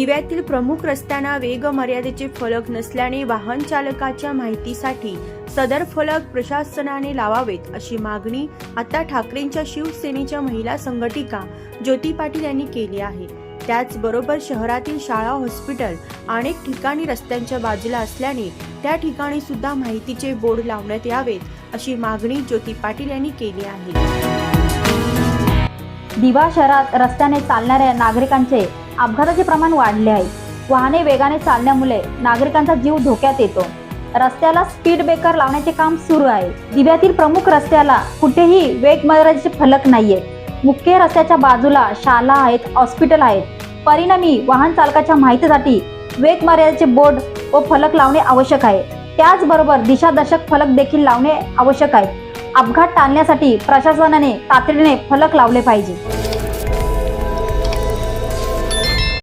दिव्यातील प्रमुख रस्त्यांना वेग मर्यादेचे फलक नसल्याने वाहन चालकाच्या माहितीसाठी सदर फलक प्रशासनाने लावावेत अशी मागणी आता ठाकरेंच्या शिवसेनेच्या महिला संघटिका ज्योती पाटील यांनी केली आहे. त्याचबरोबर शहरातील शाळा हॉस्पिटल अनेक ठिकाणी रस्त्यांच्या बाजूला असल्याने त्या ठिकाणी सुद्धा माहितीचे बोर्ड लावण्यात यावेत अशी मागणी ज्योती पाटील यांनी केली आहे. दिवा शहरात रस्त्याने चालणाऱ्या नागरिकांचे अपघाताचे प्रमाण वाढले आहे. वाहने वेगाने चालण्यामुळे नागरिकांचा जीव धोक्यात येतो. रस्त्याला स्पीड ब्रेकर लावण्याचे काम सुरू आहे. दिव्यातील प्रमुख रस्त्याला कुठेही वेग मर्यादेचे फलक नाहीये. मुख्य रस्त्याच्या बाजूला शाळा आहेत हॉस्पिटल आहेत. परिणामी वाहन चालकाच्या माहितीसाठी वेग मर्यादेचे बोर्ड व फलक लावणे आवश्यक आहे. त्याचबरोबर दिशादर्शक फलक देखील लावणे आवश्यक आहे. अपघात टाळण्यासाठी प्रशासनाने तातडीने फलक लावले पाहिजे.